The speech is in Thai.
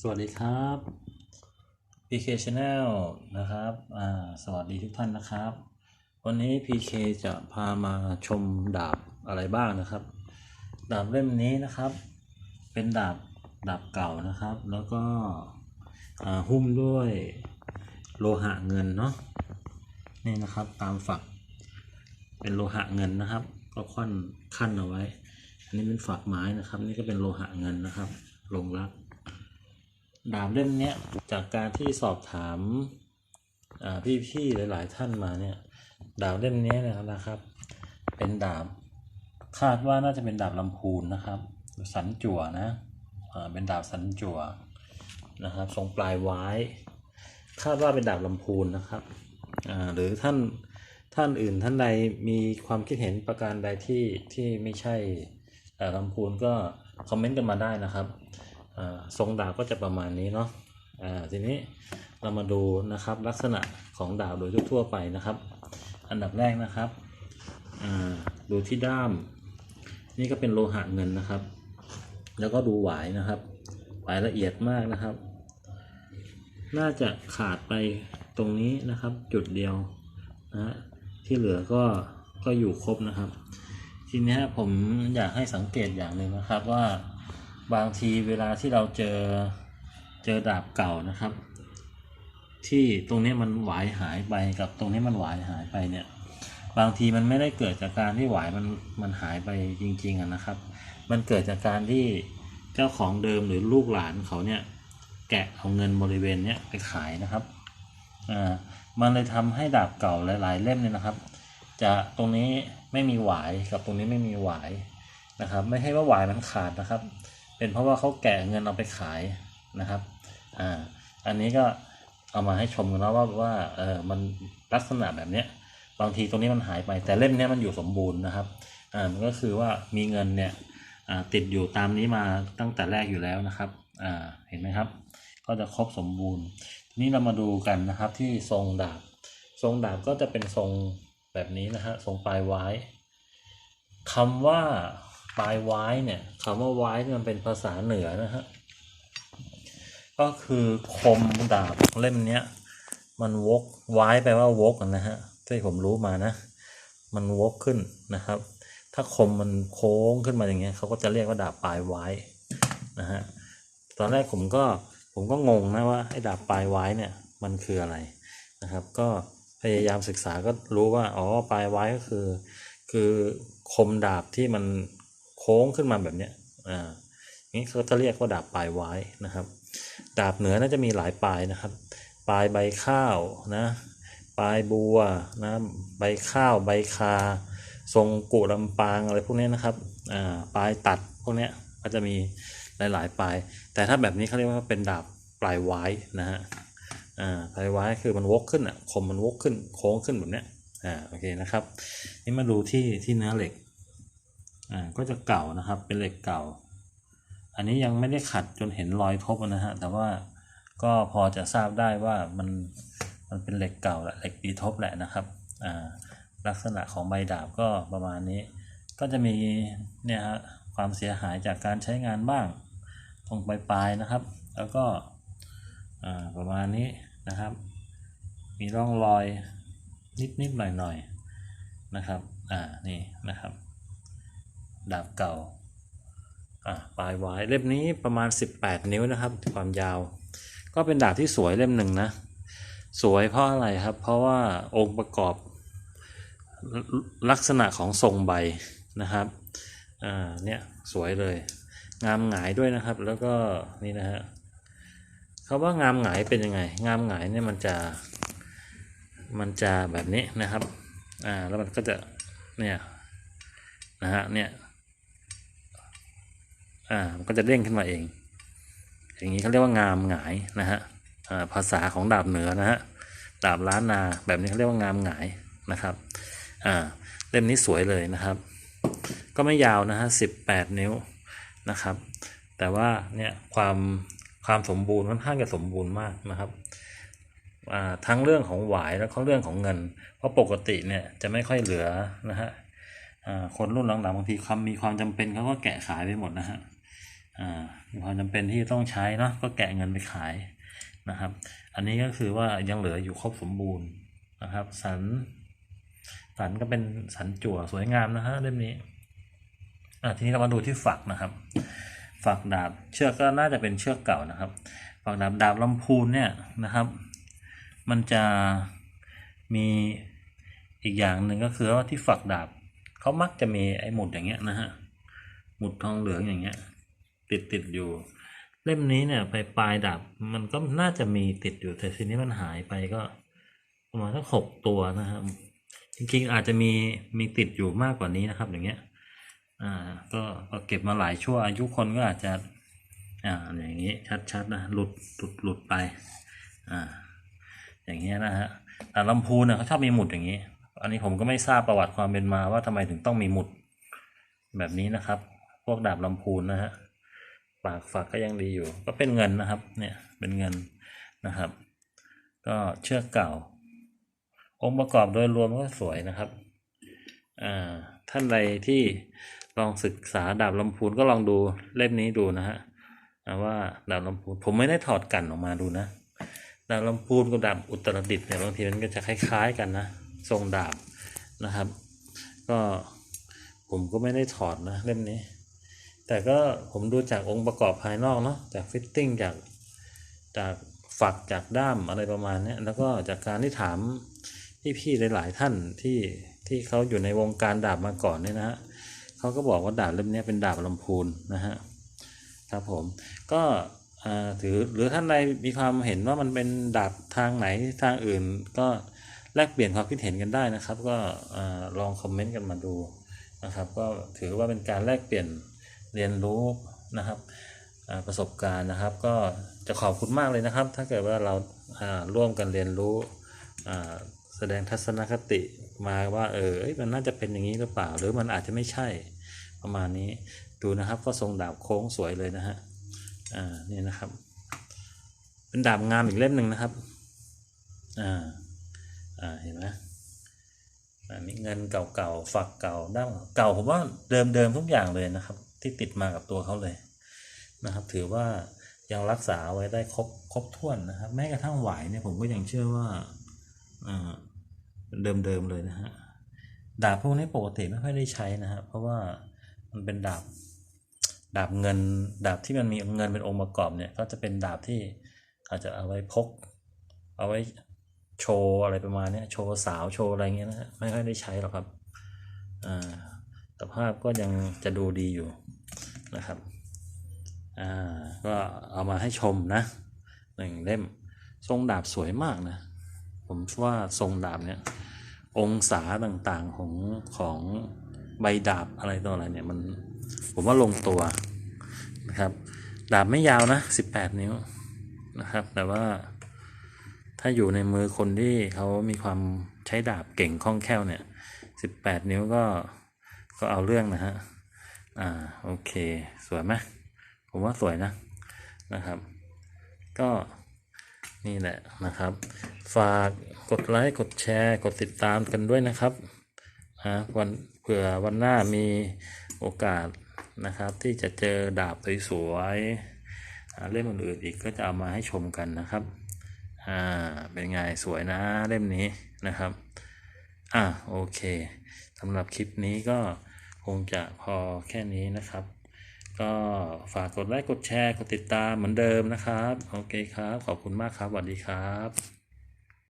สวัสดีครับ PK Channel นะครับอ่าสวัสดีทุกท่านนะครับ วันนี้ PK จะพามาชมดาบอะไรบ้างนะครับ ดาบเล่มนี้นะครับ เป็นดาบดาบเก่านะครับ แล้วก็หุ้มด้วยโลหะเงินเนาะนี่นะครับตามฝัก เป็นโลหะเงินนะครับ ก็ค่อนขั้นเอาไว้ อันนี้เป็นฝักไม้นะครับ นี่ก็เป็นโลหะเงินนะครับ ลงรัก ดาบเล่มเนี้ยจากการที่สอบถามพี่ๆหลาย ๆ ท่านมาเนี่ยดาบเล่มนี้นะครับ เป็นดาบคาดว่าน่าจะเป็นดาบลำพูนนะครับ สันจั่วนะเป็นดาบสันจั่วนะครับ ทรงปลายไว้ คาดว่าเป็นดาบลำพูนนะครับหรือท่านท่านอื่นท่านใดมีความคิดเห็นประการใดที่ที่ไม่ใช่ลำพูนก็คอมเมนต์กันมาได้นะครับ ทรงดาบก็จะประมาณนี้เนาะทีนี้เรามาดูนะครับลักษณะของดาบโดยทั่วไปนะครับ อันดับแรกนะครับดูที่ด้าม นี่ก็เป็นโลหะเงินนะครับ แล้วก็ดูหวายนะครับ หวายละเอียดมากนะครับ น่าจะขาดไปตรงนี้นะครับจุดเดียวนะฮะที่เหลือก็ก็อยู่ครบนะครับ ทีนี้ผมอยากให้สังเกตอย่างหนึ่งนะครับว่า บางทีเวลาที่เราเจอเจอดาบเก่านะครับ ที่ตรงนี้มันหวายหายไปกับตรงนี้มันหวายหายไปเนี่ย บางทีมันไม่ได้เกิดจากการที่หวายมันมันหายไปจริงๆอะนะครับ มันเกิดจากการที่เจ้าของเดิมหรือลูกหลานเขาเนี่ยแกะเอาเงินบริเวณเนี้ยไปขายนะครับอ่ามันเลยทำให้ดาบเก่าหลาย ๆ เล่มเนี่ยนะครับ จะตรงนี้ไม่มีหวายกับตรงนี้ไม่มีหวายนะครับ ไม่ใช่ว่าหวายมันขาดนะครับ เป็นเพราะว่าเขาแกะเงินเอาไปขายนะครับอ่าอันนี้ก็เอามาให้ชมกันนะว่าว่าเออมันลักษณะแบบเนี้ยบางทีตรงนี้มันหายไปแต่เล่มเนี้ยมันอยู่สมบูรณ์นะครับอ่ามันก็คือว่ามีเงินเนี่ยอ่าติดอยู่ตามนี้มาตั้งแต่แรกอยู่แล้วนะครับอ่าเห็นไหมครับ ก็จะครบสมบูรณ์ทีนี้เรามาดูกันนะครับที่ทรงดาบ ทรงดาบก็จะเป็นทรงแบบนี้นะฮะทรงปลายไว้คำว่า ปลายไว้เนี่ยคำว่าไว้เนี่มันเป็นภาษาเหนือนะฮะก็คือคมดาบเล่มเนี้ยมันวกไว้แปลว่าวกอะนะฮะที่ผมรู้มานะ มันวกขึ้นนะครับ ถ้าคมมันโค้งขึ้นมาอย่างเงี้ยเขาก็จะเรียกว่าดาบปลายไว้นะฮะตอนแรกผมก็ผมก็งงนะว่าไอ้ดาบปลายไว้เนี่ยมันคืออะไรนะครับ ก็พยายามศึกษาก็รู้ว่าอ๋อปลายไว้ก็คือ คือคมดาบที่มัน โค้งขึ้นมาแบบเนี้ยอ่านี้เขาจะเรียกว่าดาบปลายไว้นะครับ ดาบเหนือน่าจะมีหลายปลายนะครับ ปลายใบข้าวนะปลายบัวนะใบข้าวใบคา ทรงกุลำปางอะไรพวกนี้นะครับอ่าปลายตัดพวกนี้ก็จะมีหลาย ๆ ปลาย แต่ถ้าแบบนี้เขาเรียกว่าเป็นดาบปลายไว้นะฮะอ่าปลายไว้คือมันวกขึ้นอะคมมันวกขึ้นโค้งขึ้นแบบเนี้ยอ่าโอเคนะครับ นี่มาดูที่ที่เนื้อเหล็ก อ่าก็จะเก่านะครับเป็นเหล็กเก่า อันนี้ยังไม่ได้ขัดจนเห็นรอยทบนะฮะแต่ว่าก็พอจะทราบได้ว่ามันมันเป็นเหล็กเก่าแหละเหล็กปีทบแหละนะครับอ่าลักษณะของใบดาบก็ประมาณนี้ ก็จะมีเนี่ยฮะความเสียหายจากการใช้งานบ้างตรงปลายๆนะครับ แล้วก็อ่าประมาณนี้นะครับ มีร่องรอยนิดๆหน่อยๆนะครับ อ่า นี่นะครับ ดาบเก่าอะปลายไว้เล่มนี้ประมาณ 18 นิ้วนะครับ ความยาว ก็เป็นดาบที่สวยเล่มหนึ่งนะ สวยเพราะอะไรครับ เพราะว่าองค์ประกอบลลักษณะของทรงใบนะครับอ่าเนี่ยสวยเลย งามหงายด้วยนะครับ แล้วก็นี่นะฮะคำว่างามหงายเป็นยังไง งามหงายเนี่ยมันจะมันจะแบบนี้นะครับอ่าแล้วมันก็จะเนี่ยนะฮะเนี่ย อ่ามันก็จะเด้งขึ้นมาเอง อย่างนี้เขาเรียกว่างามหงายนะฮะอ่าภาษาของดาบเหนือนะฮะดาบล้านนาแบบนี้เขาเรียกว่างามหงายนะครับอ่าเล่มนี้สวยเลยนะครับ ก็ไม่ยาวนะฮะสิบแปดนิ้วนะครับ แต่ว่าเนี่ยความความสมบูรณ์ค่อนข้างจะสมบูรณ์มากนะครับอ่าทั้งเรื่องของหวายแล้วก็เรื่องของเงิน เพราะปกติเนี่ยจะไม่ค่อยเหลือนะฮะอ่าคนรุ่นหลังๆบางทีคำมีความจำเป็นเขาก็แกะขายไปหมดนะฮะ มีความจำเป็นที่ต้องใช้เนาะก็แกะเงินไปขายนะครับ อันนี้ก็คือว่ายังเหลืออยู่ครบสมบูรณ์นะครับ สันสันก็เป็นสันจั่วสวยงามนะฮะเล่มนี้อะทีนี้เรามาดูที่ฝักนะครับ ฝักดาบเชือกก็น่าจะเป็นเชือกเก่านะครับ ฝักดาบดาบลำพูนเนี่ยนะครับ มันจะมีอีกอย่างหนึ่งก็คือว่าที่ฝักดาบเขามักจะมีไอ้หมุดอย่างเงี้ยนะฮะหมุดทองเหลืองอย่างเงี้ย ติดติดอยู่ เล่มนี้เนี่ยปลายปลายดาบมันก็น่าจะมีติดอยู่ แต่ทีนี้มันหายไปก็ประมาณสักหกตัวนะครับ จริงๆอาจจะมีมีติดอยู่มากกว่านี้นะครับ อย่างเงี้ย อ่า ก็ก็เก็บมาหลายชั่วอายุคนก็อาจจะ อ่า อย่างนี้ชัดๆนะหลุดหลุดหลุดไป อ่า อย่างเงี้ยนะฮะแต่ลำพูนเนี่ยเขาชอบมีหมุดอย่างนี้ อันนี้ผมก็ไม่ทราบประวัติความเป็นมาว่าทำไมถึงต้องมีหมุดแบบนี้นะครับ พวกดาบลำพูนนะฮะ ปากฝักก็ยังดีอยู่ ก็เป็นเงินนะครับ เนี่ยเป็นเงินนะครับ ก็เชือกเก่า องค์ประกอบโดยรวมก็สวยนะครับอ่าท่านใดที่ลองศึกษาดาบลำพูนก็ลองดูเล่มนี้ดูนะฮะว่าดาบลำพูนผมไม่ได้ถอดกันออกมาดูนะดาบลำพูนกับดาบอุตรดิตถ์เนี่ยบางทีมันก็จะคล้าย ๆกันนะทรงดาบนะครับ ก็ผมก็ไม่ได้ถอดนะเล่มนี้ แต่ก็ผมดูจากองค์ประกอบภายนอกเนาะจากฟิตติ้งจากจากฝักจากด้ามอะไรประมาณนี้แล้วก็จากการที่ถามพี่ๆหลาย ๆ ท่านที่ที่เขาอยู่ในวงการดาบมาก่อนเนี่ยนะฮะเขาก็บอกว่าดาบเล่มนี้เป็นดาบลำพูนนะฮะครับผมก็อ่าถือหรือท่านใดมีความเห็นว่ามันเป็นดาบทางไหนทางอื่น ก็แลกเปลี่ยนความคิดเห็นกันได้นะครับ ก็อ่าลองคอมเมนต์กันมาดูนะครับ ก็ถือว่าเป็นการแลกเปลี่ยน เรียนรู้นะครับประสบการณ์นะครับ ก็จะขอบคุณมากเลยนะครับ ถ้าเกิดว่าเราร่วมกันเรียนรู้แสดงทัศนคติมาว่าเออมันน่าจะเป็นอย่างนี้หรือเปล่า หรือมันอาจจะไม่ใช่ประมาณนี้ดูนะครับ ก็ทรงดาบโค้งสวยเลยนะฮะอ่านี่นะครับ เป็นดาบงามอีกเล่มหนึ่งนะครับอ่าอ่าเห็นไหมอันนี้เงินเก่าๆฝักเก่าด้ามเก่าผมว่าเดิมๆทุกอย่างเลยนะครับ ที่ติดมากับตัวเขาเลยนะครับ ถือว่ายังรักษาไว้ได้ครบครบถ้วนนะครับ แม้กระทั่งหวายเนี่ยผมก็ยังเชื่อว่าอ่าเดิมเลยนะฮะดาบพวกนี้ปกติไม่ค่อยได้ใช้นะฮะเพราะว่ามันเป็นดาบดาบเงิน ดาบที่มันมีเงินเป็นองค์ประกอบเนี่ยก็จะเป็นดาบที่อาจจะเอาไว้พก เอาไว้โชว์อะไรประมาณเนี้ยโชว์สาวโชว์อะไรเงี้ยนะฮะไม่ค่อยได้ใช้หรอกครับอ่าสภาพก็ยังจะดูดีอยู่ นะครับอ่าก็เอามาให้ชมนะหนึ่งเล่ม ทรงดาบสวยมากนะ ผมว่าทรงดาบเนี่ยองศาต่างๆของของใบดาบอะไรต่ออะไรเนี่ยมันผมว่าลงตัวนะครับดาบไม่ยาวนะ 18 นิ้วนะครับ แต่ว่าถ้าอยู่ในมือคนที่เขามีความใช้ดาบเก่งคล่องแคล่วเนี่ย 18 นิ้วก็ก็เอาเรื่องนะฮะ อ่าโอเค สวยไหมผมว่าสวยนะนะครับ ก็นี่แหละนะครับ ฝากกดไลค์กดแชร์ กดติดตามกันด้วยนะครับอ่าวันเผื่อวันหน้ามีโอกาสนะครับ ที่จะเจอดาบสวยๆอ่าเล่มอื่นๆอีกก็จะเอามาให้ชมกันนะครับอ่าเป็นไงสวยนะเล่มนี้นะครับอ่าโอเคสำหรับคลิปนี้ก็ คงจะพอแค่นี้นะครับ ก็ฝากกดไลค์กดแชร์กดติดตามเหมือนเดิมนะครับ โอเคครับ ขอบคุณมากครับสวัสดีครับ